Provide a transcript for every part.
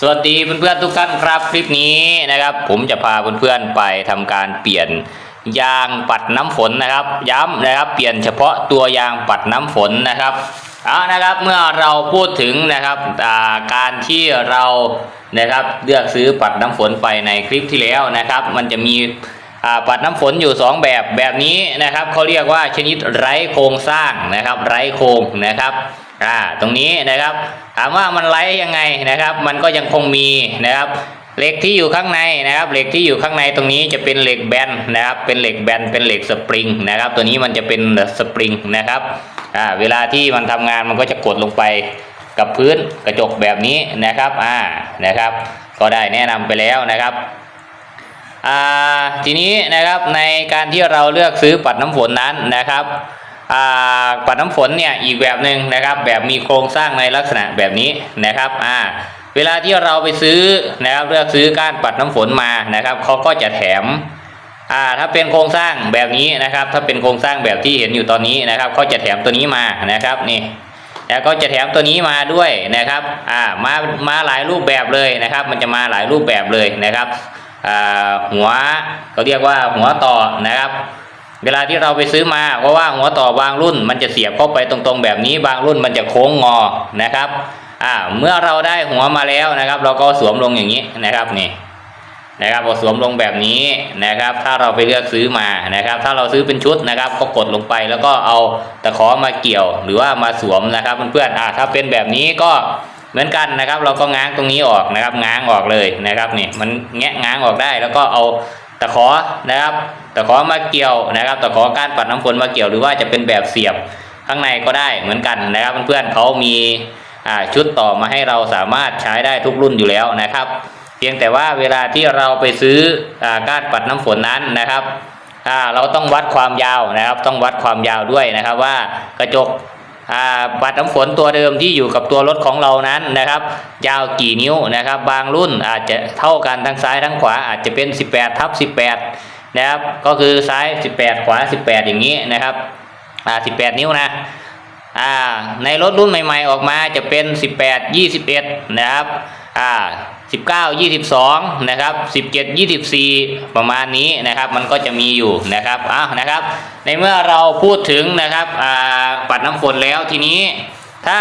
สวัสดีเพื่อนๆทุกท่านครับคลิปนี้นะครับ ผมจะพาเพื่อนๆไปทำการเปลี่ยนยางปัดน้ำฝนนะครับ ย้ำนะครับเปลี่ยนเฉพาะตัวยางปัดน้ำฝนนะครับเอานะครับเมื่อเราพูดถึงนะครับาการที่เรานะครับเลือกซื้อปัดน้ำฝนไปในคลิปที่แล้วนะครับ มันจะมีปัดน้ำฝนอยู่สองแบบแบบนี้นะครับเขาเรียกว่าชนิดไร้โครงสร้างนะครับ ไร้โครงนะครับ อ่าตรงนี้นะครับ ถามว่ามันไล่ยังไงนะครับ มันก็ยังคงมีนะครับเหล็กที่อยู่ข้างในนะครับ เหล็กที่อยู่ข้างในตรงนี้จะเป็นเหล็กแบนนะครับ เป็นเหล็กแบน เป็นเหล็กสปริงนะครับ ตัวนี้มันจะเป็นสปริงนะครับ อ่า เวลาที่มันทำงานมันก็จะกดลงไปกับพื้นกระจกแบบนี้นะครับ อ่า นะครับ ก็ได้แนะนำไปแล้วนะครับ อ่า ทีนี้นะครับในการที่เราเลือกซื้อปัดน้ำฝนนั้นนะครับ ปัดน้ำฝนเนี่ยอีกแบบหนึ่งนะครับ แบบมีโครงสร้างในลักษณะแบบนี้นะครับอ่าเวลาที่เราไปซื้อนะครับเลือกซื้อก้านปัดน้ำฝนมานะครับเขาก็จะแถมอ่าถ้าเป็นโครงสร้างแบบนี้นะครับ ถ้าเป็นโครงสร้างแบบที่เห็นอยู่ตอนนี้นะครับเขาจะแถมตัวนี้มานะครับนี่แล้วก็จะแถมตัวนี้มาด้วยนะครับอ่ามามาหลายรูปแบบเลยนะครับ มันจะมาหลายรูปแบบเลยนะครับอ่าหัวเขาเรียกว่าหัวต่อนะครับ เวลาที่เราไปซื้อมาเพราะว่าหัวต่อบางรุ่น มันจะเสียบเข้าไปตรงๆ แบบนี้บางรุ่นมันจะโค้งงอนะครับอ่าเมื่อเราได้หัวมาแล้วนะครับ เราก็สวมลงอย่างนี้นะครับนี่นะครับพอสวมลงแบบนี้นะครับ ถ้าเราไปเลือกซื้อมานะครับ ถ้าเราซื้อเป็นชุดนะครับ ก็กดลงไปแล้วก็เอาตะขอมาเกี่ยวหรือว่ามาสวมนะครับเพื่อนๆอ่าถ้าเป็นแบบนี้ก็เหมือนกันนะครับ เราก็ง้างตรงนี้ออกนะครับ ง้างออกเลยนะครับนี่มันแงะง้างออกได้แล้วก็เอาตะขอนะครับะขอมาเกี่ยวนะครับตะขอกานปัดน้ำฝนมาเกี่ยวหรือว่าจะเป็นแบบเสียบข้างในก็ได้เหมือนกันนะครับเพื่อนๆเขามีชุดต่อมาให้เราสามารถใช้ได้ทุกรุ่นอยู่แล้วนะครับ เพียงแต่ว่าเวลาที่เราไปซื้ออกานปัดน้ำฝนนั้นนะครับเราต้องวัดความยาวนะครับ ต้องวัดความยาวด้วยนะครับว่ากระจกอ่าบัตรน้ำฝนตัวเดิมที่อยู่กับตัวรถของเรานั้นนะครับ ยาวกี่นิ้วนะครับ บางรุ่นอาจจะเท่ากันทั้งซ้ายทั้งขวาอาจจะเป็น 18ทับ18 นะครับ ก็คือซ้าย 18 ขวา 18 อย่างนี้นะครับ อ่า 18 นิ้วนะ อ่า ในรถรุ่นใหม่ๆ ออกมาจะเป็น 18 21 นะครับ อ่า 19 22 นะครับ 17 24 ประมาณนี้นะครับ มันก็จะมีอยู่นะครับอ้าวนะครับ ในเมื่อเราพูดถึงนะครับ อ่า ปัดน้ำฝนแล้วทีนี้ ถ้า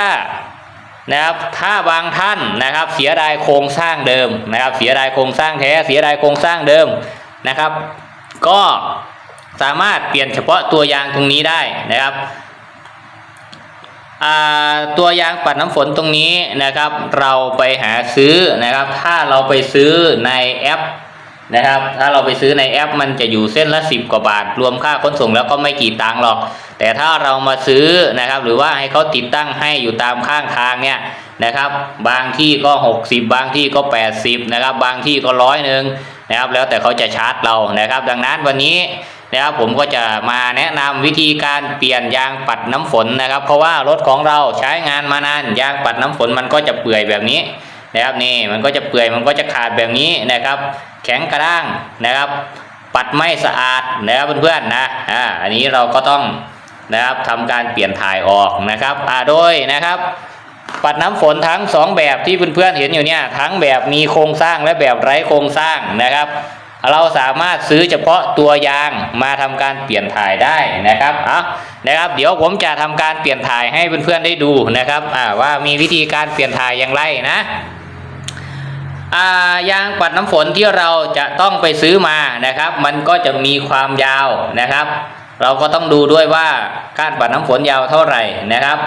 นะครับถ้าบางท่านนะครับเสียดายโครงสร้างเดิมนะครับ เสียดายโครงสร้างแท้เสียดายโครงสร้างเดิมนะครับ ก็สามารถเปลี่ยนเฉพาะตัวยางตรงนี้ได้นะครับตัวยางปัดน้ำฝนตรงนี้นะครับ เราไปหาซื้อนะครับ ถ้าเราไปซื้อในแอปนะครับ ถ้าเราไปซื้อในแอป มันจะอยู่เส้นละสิบกว่าบาท รวมค่าขนส่งแล้วก็ไม่กี่ตังค์หรอก แต่ถ้าเรามาซื้อนะครับ หรือว่าให้เขาติดตั้งให้อยู่ตามข้างทางเนี่ยนะครับ บางที่ก็ 60 บางที่ก็ 80นะครับ บางที่ก็ร้อยหนึ่ง นะครับ แล้วแต่เขาจะชาร์จเรานะครับ ดังนั้นวันนี้นะครับผมก็จะมาแนะนำวิธีการเปลี่ยนยางปัดน้ำฝนนะครับ เพราะว่ารถของเราใช้งานมานานยางปัดน้ำฝนมันก็จะเปื่อยแบบนี้นะครับนี่มันก็จะเปื่อยมันก็จะขาดแบบนี้นะครับ แข็งกระด้างนะครับ ปัดไม่สะอาดนะครับเพื่อนๆนะอ่าอันนี้เราก็ต้องนะครับทำการเปลี่ยนถ่ายออกนะครับอ่าโดยนะครับ ปัดน้ำฝนทั้งสองแบบที่เพื่อนๆเห็นอยู่เนี่ยทั้งแบบมีโครงสร้างและแบบไร้โครงสร้างนะครับ เราสามารถซื้อเฉพาะตัวยางมาทำการเปลี่ยนถ่ายได้นะครับเอานะครับ เดี๋ยวผมจะทำการเปลี่ยนถ่ายให้เพื่อนๆได้ดูนะครับอ่าว่ามีวิธีการเปลี่ยนถ่ายอย่างไรนะายางปัดน้ำฝนที่เราจะต้องไปซื้อมานะครับ มันก็จะมีความยาวนะครับ เราก็ต้องดูด้วยว่ากานปัดน้ำฝนยาวเท่าไหร่นะครับ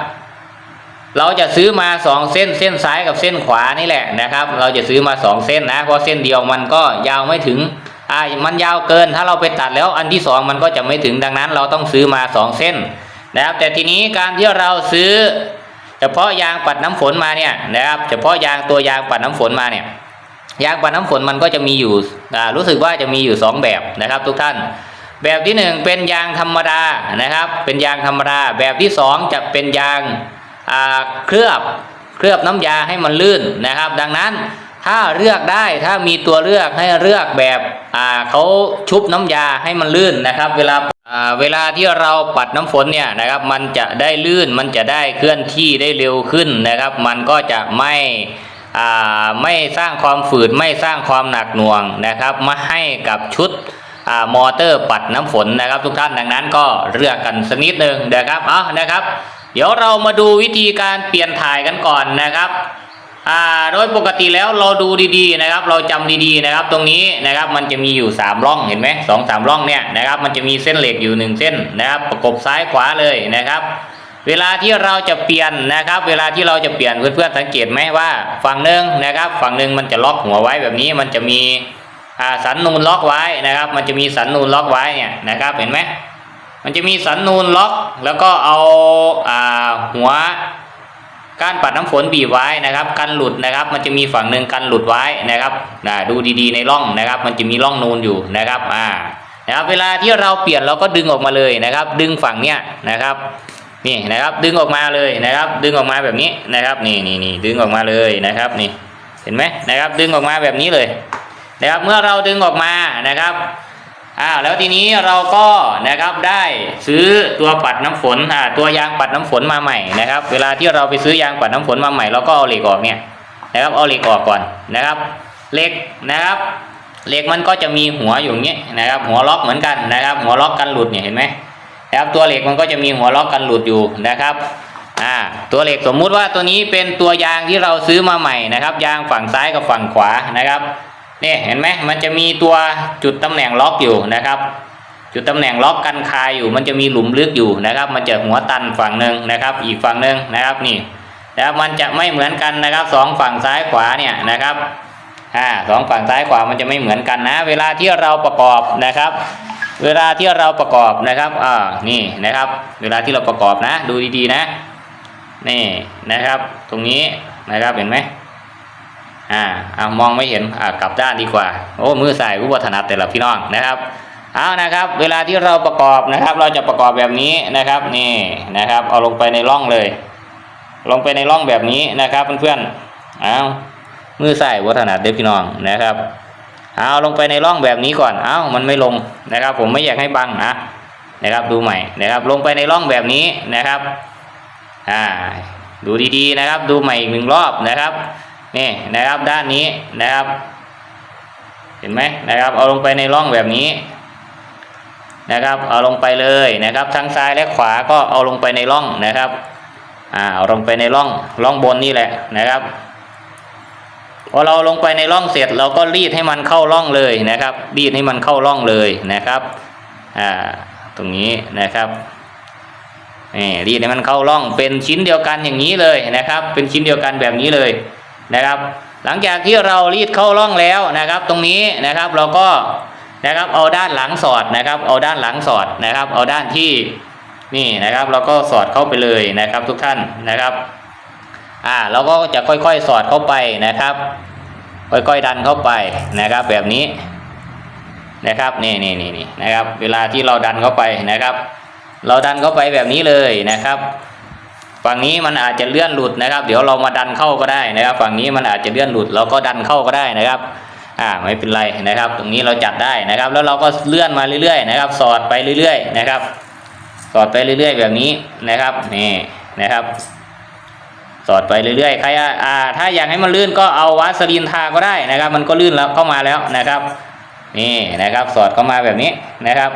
เราจะซื้อมาสองเส้นเส้นซ้ายกับเส้นขวานี่แหละนะครับ เราจะซื้อมาสองเส้นนะเพราะเส้นเดียวมันก็ยาวไม่ถึงอ่ามันยาวเกินถ้าเราไปตัดแล้วอันที่สองมันก็จะไม่ถึงดังนั้น เราต้องซื้อมาสองเส้นนะครับ แต่ทีนี้การที่เราซื้อ เฉพาะยางปัดน้ำฝนมาเนี่ยนะครับ เฉพาะยางตัวยางปัดน้ำฝนมาเนี่ยยางปัดน้ำฝนมันก็จะมีอยู่อ่ารู้สึกว่าจะมีอยู่สองแบบนะครับ ทุกท่าน แบบที่หนึ่งเป็นยางธรรมดานะครับ เป็นยางธรรมดา แบบที่สองจะเป็นยาง เคลือบเคลือบน้ำยาให้มันลื่นนะครับ ดังนั้นถ้าเลือกได้ถ้ามีตัวเลือกให้เลือกแบบเขาชุบน้ำยาให้มันลื่นนะครับ เวลาเวลาที่เราปัดน้ำฝนเนี่ยนะครับ มันจะได้ลื่นมันจะได้เคลื่อนที่ได้เร็วขึ้นนะครับ มันก็จะไม่ไม่สร้างความฝืดไม่สร้างความหนักหน่วงนะครับ มาให้กับชุดอมอเตอร์ปัดน้ำฝนนะครับ ทุกท่านดังนั้นก็เลือกกันสักนิดหนึ่งนะครับเอานะครับ เดี๋ยวเรามาดูวิธีการเปลี่ยนถ่ายกันก่อนนะครับอ่าโดยปกติแล้วเราดูดีๆนะครับ เราจำดีๆนะครับ ตรงนี้นะครับมันจะมีอยู่สามร่องเห็นไหมสองสามร่องเนี่ยนะครับ มันจะมีเส้นเหล็กอยู่หนึ่งเส้นนะครับ ประกบซ้ายขวาเลยนะครับ เวลาที่เราจะเปลี่ยนนะครับ เวลาที่เราจะเปลี่ยนเพื่อนๆสังเกตไหมว่า ฝั่งหนึ่งนะครับ ฝั่งหนึ่งมันจะล็อกหัวไว้แบบนี้มันจะมีอ่าสันนูนล็อกไว้นะครับ มันจะมีสันนูนล็อกไว้เนี่ยนะครับ เห็นไหม มันจะมีสันนูนล็อก แล้วก็เอาอ่าหัวก้านปัดน้ำฝนบีบไว้นะครับกันหลุดนะครับ มันจะมีฝั่งหนึ่งกันหลุดไว้นะครับนะดูดีๆในร่องนะครับ มันจะมีร่องนูนอยู่นะครับอ่านะครับเวลาที่เราเปลี่ยนเราก็ดึงออกมาเลยนะครับ ดึงฝั่งเนี้ยนะครับนี่นะครับดึงออกมาเลยนะครับ ดึงออกมาแบบนี้นะครับนี่นี่นี่ดึงออกมาเลยนะครับนี่เห็นไหมนะครับดึงออกมาแบบนี้เลยนะครับเมื่อเราดึงออกมานะครับ อ้าวแล้วทีนี้เราก็นะครับได้ซื้อตัวปัดน้ำฝนอ่าตัวยางปัดน้ำฝนมาใหม่นะครับ เวลาที่เราไปซื้อยางปัดน้ำฝนมาใหม่เราก็เอาเหล็กออกเนี่ยนะครับเอาเหล็กออกก่อนนะครับเหล็กนะครับเหล็กมันก็จะมีหัวอยู่อย่างนี้ยนะครับ หัวล็อกเหมือนกันนะครับ หัวล็อกกันหลุดเนี่ยเห็นไหมนะครับตัวเหล็กมันก็จะมีหัวล็อกกันหลุดอยู่นะครับอ่าตัวเหล็กสมมุติว่าตัวนี้เป็นตัวยางที่เราซื้อมาใหม่นะครับ ยางฝั่งซ้ายกับฝั่งขวานะครับ นี่เห็นไหมมันจะมีตัวจุดตำแหน่งล็อกอยู่นะครับ จุดตำแหน่งล็อกกันคายอยู่ มันจะมีหลุมลึกอยู่นะครับ มันจะหัวตันฝั่งหนึ่งนะครับ อีกฝั่งหนึ่งนะครับนี่นะครับมันจะไม่เหมือนกันนะครับสองฝั่งซ้ายขวาเนี่ยนะครับอ่าสองฝั่งซ้ายขวามันจะไม่เหมือนกันนะ เวลาที่เราประกอบนะครับ เวลาที่เราประกอบนะครับอ่านี่นะครับ เวลาที่เราประกอบนะ ดูดีๆนะนี่นะครับ ตรงนี้นะครับเห็นไหม อ่าเอามองไม่เห็นอ่ากลับด้านดีกว่า โอ้มือใส่ผู้วัฒนัดแต่ละพี่น้องนะครับเอานะครับ เวลาที่เราประกอบนะครับ เราจะประกอบแบบนี้นะครับนี่นะครับ เอาลงไปในร่องเลย ลงไปในร่องแบบนี้นะครับเพื่อนๆเอามือใส่วัฒนัดเด็กพี่น้องนะครับเอาลงไปในร่องแบบนี้ก่อน เอามันไม่ลงนะครับ ผมไม่อยากให้บังนะนะครับดูใหม่นะครับลงไปในร่องแบบนี้นะครับอ่าดูดีๆนะครับ ดูใหม่อีกหนึ่งรอบนะครับ นี่นะครับด้านนี้นะครับ เห็นไหมนะครับเอาลงไปในร่องแบบนี้นะครับ เอาลงไปเลยนะครับ ทั้งซ้ายและขวาก็เอาลงไปในร่องนะครับอ่าเอาลงไปในร่องร่องบนนี่แหละนะครับพอเราลงไปในร่องเสร็จเราก็รีดให้มันเข้าร่องเลยนะครับ รีดให้มันเข้าร่องเลยนะครับอ่าตรงนี้นะครับนี่รีดให้มันเข้าร่องเป็นชิ้นเดียวกันอย่างนี้เลยนะครับ เป็นชิ้นเดียวกันแบบนี้เลย นะครับ หลังจากที่เรารีดเข้าร่องแล้วนะครับ ตรงนี้นะครับเราก็นะครับเอาด้านหลังสอดนะครับ เอาด้านหลังสอดนะครับ เอาด้านที่นี่นะครับ เราก็สอดเข้าไปเลยนะครับ ทุกท่านนะครับอ่าเราก็จะค่อยๆสอดเข้าไปนะครับ ค่อยๆดันเข้าไปนะครับ แบบนี้นะครับนี่นี่นี่นี่นะครับ เวลาที่เราดันเข้าไปนะครับ เราดันเข้าไปแบบนี้เลยนะครับ ฝั่งนี้มันอาจจะเลื่อนหลุดนะครับ เดี๋ยวเรามาดันเข้าก็ได้นะครับ ฝั่งนี้มันอาจจะเลื่อนหลุดเราก็ดันเข้าก็ได้นะครับอ่าไม่เป็นไรนะครับ ตรงนี้เราจัดได้นะครับ แล้วเราก็เลื่อนมาเรื่อยๆนะครับ สอดไปเรื่อยๆนะครับ สอดไปเรื่อย ๆ แบบนี้นะครับนี่นะครับ สอดไปเรื่อยๆใครอ่า ถ้าอยากให้มันลื่นก็เอาวาสลีนทาก็ได้นะครับ มันก็ลื่นแล้วเข้ามาแล้วนะครับ นี่นะครับ สอดเข้ามาแบบนี้นะครับ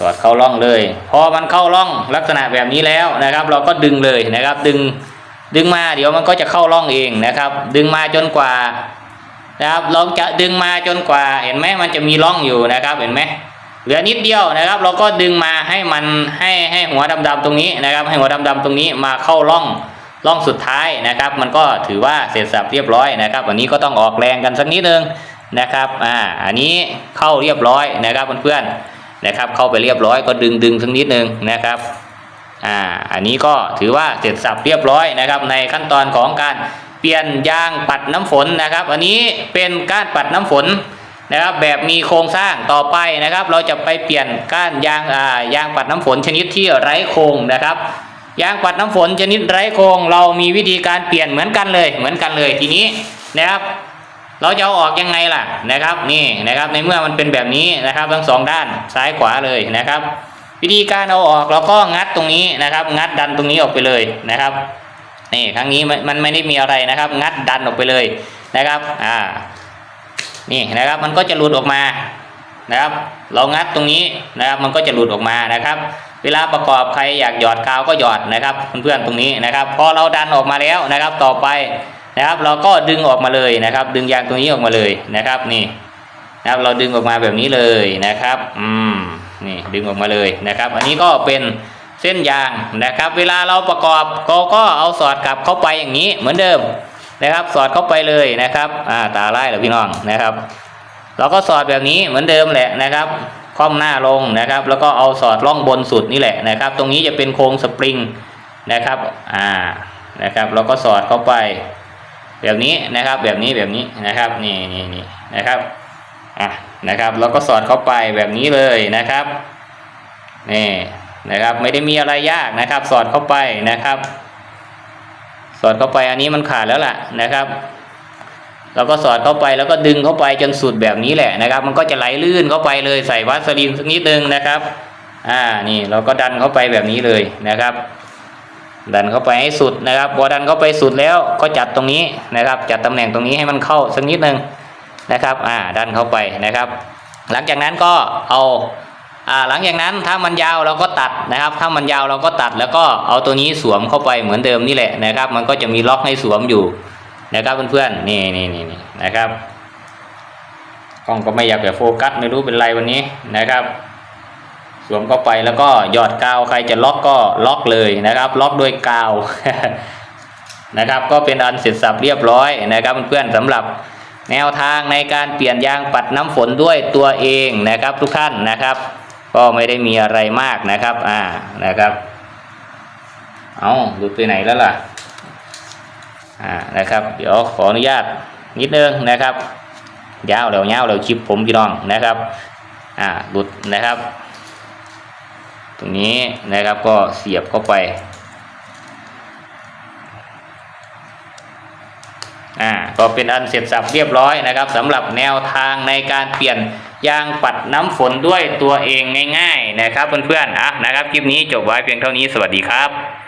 สอดเข้าร่องเลย พอมันเข้าร่องลักษณะแบบนี้แล้วนะครับ เราก็ดึงเลยนะครับ ดึงดึงมาเดี๋ยวมันก็จะเข้าร่องเองนะครับ ดึงมาจนกว่านะครับเราจะดึงมาจนกว่า เห็นไหมมันจะมีร่องอยู่นะครับ เห็นไหมเหลือนิดเดียวนะครับ เราก็ดึงมาให้มันให้ให้หัวดำๆตรงนี้นะครับ ให้หัวดำๆตรงนี้มาเข้าร่องร่องสุดท้ายนะครับ มันก็ถือว่าเสร็จสับเรียบร้อยนะครับวันนี้ก็ต้องออกแรงกันสักนิดนึงนะครับอ่าอันนี้เข้าเรียบร้อยนะครับเพื่อนๆ นะครับ เข้าไปเรียบร้อยก็ดึงดึงสักนิดนึงนะครับอ่าอันนี้ก็ถือว่าเสร็จสับเรียบร้อยนะครับ ในขั้นตอนของการเปลี่ยนยางปัดน้ำฝนนะครับ อันนี้เป็นการปัดน้ำฝนนะครับ แบบมีโครงสร้างต่อไปนะครับ เราจะไปเปลี่ยนก้านยางอ่ายางปัดน้ำฝนชนิดที่ไร้โครงนะครับยางปัดน้ำฝนชนิดไร้โครงเรามีวิธีการเปลี่ยนเหมือนกันเลยเหมือนกันเลยทีนี้นะครับ เราจะเอาออกยังไงล่ะนะครับนี่นะครับในเมื่อมันเป็นแบบนี้นะครับทั้งสองด้านซ้ายขวาเลยนะครับ วิธีการเอาออกเราก็งัดตรงนี้นะครับ งัดดันตรงนี้ออกไปเลยนะครับนี่ครั้งนี้มันไม่ได้มีอะไรนะครับ งัดดันออกไปเลยนะครับอ่านี่นะครับมันก็จะหลุดออกมานะครับ เรางัดตรงนี้นะครับมันก็จะหลุดออกมานะครับ เวลาประกอบใครอยากหยอดกาวก็หยอดนะครับเพื่อนๆตรงนี้นะครับ พอเราดันออกมาแล้วนะครับ ต่อไป นะครับ เราก็ดึงออกมาเลยนะครับ ดึงยางตรงนี้ออกมาเลยนะครับนี่นะครับเราดึงออกมาแบบนี้เลยนะครับอืมนี่ดึงออกมาเลยนะครับ อันนี้ก็เป็นเส้นยางนะครับ เวลาเราประกอบก็ก็เอาสอดกลับเข้าไปอย่างนี้เหมือนเดิมนะครับ สอดเข้าไปเลยนะครับอ่าตาไล่เหรอพี่น้องนะครับ เราก็สอดแบบนี้เหมือนเดิมแหละนะครับคว่ำหน้าลงนะครับ แล้วก็เอาสอดร่องบนสุดนี่แหละนะครับ ตรงนี้จะเป็นโครงสปริงนะครับอ่านะครับ เราก็สอดเข้าไป แบบนี้นะครับแบบนี้แบบนี้นะครับนี่นี่นี่นะครับอะนะครับเราก็สอดเข้าไปแบบนี้เลยนะครับนี่นะครับไม่ได้มีอะไรยากนะครับ สอดเข้าไปนะครับ สอดเข้าไปอันนี้มันขาดแล้วล่ะนะครับเราก็สอดเข้าไปแล้วก็ดึงเข้าไปจนสุดแบบนี้แหละนะครับ มันก็จะไหลลื่นเข้าไปเลยใส่วัสลีนสักนิดนึงนะครับ อ่านี่เราก็ดันเข้าไปแบบนี้เลยนะครับ ดันเข้าไปให้สุดนะครับพอดันเข้าไปสุดแล้วก็จัดตรงนี้นะครับ จัดตำแหน่งตรงนี้ให้มันเข้าสักนิดนึงนะครับอ่าดันเข้าไปนะครับ หลังจากนั้นก็เอาอ่าหลังจากนั้นถ้ามันยาวเราก็ตัดนะครับ ถ้ามันยาวเราก็ตัดแล้วก็เอาตัวนี้สวมเข้าไปเหมือนเดิมนี่แหละนะครับ มันก็จะมีล็อกให้สวมอยู่นะครับเพื่อนๆนี่นี่นี่นี่นะครับกล้องก็ไม่อยากจะโฟกัสไม่รู้เป็นไรวันนี้นะครับ สวมเข้าไปแล้วก็หยอดกาวใครจะล็อกก็ล็อกเลยนะครับ ล็อกด้วยกาวนะครับ ก็เป็นอันเสร็จสับเรียบร้อยนะครับเพื่อนๆสำหรับแนวทางในการเปลี่ยนยางปัดน้ำฝนด้วยตัวเองนะครับ ทุกท่านนะครับ ก็ไม่ได้มีอะไรมากนะครับ อ่านะครับเอาหลุดไปไหนแล้วล่ะอ่านะครับ เดี๋ยวขออนุญาตนิดนึงนะครับยาวแล้วยาวแล้วคลิปผมพี่น้องนะครับ อ่าหลุดนะครับ ตรงนี้นะครับก็เสียบเข้าไปอ่าก็เป็นอันเสร็จสับเรียบร้อยนะครับสำหรับแนวทางในการเปลี่ยนยางปัดน้ำฝนด้วยตัวเองง่ายๆนะครับเพื่อนๆอะนะครับคลิปนี้จบไว้เพียงเท่านี้สวัสดีครับ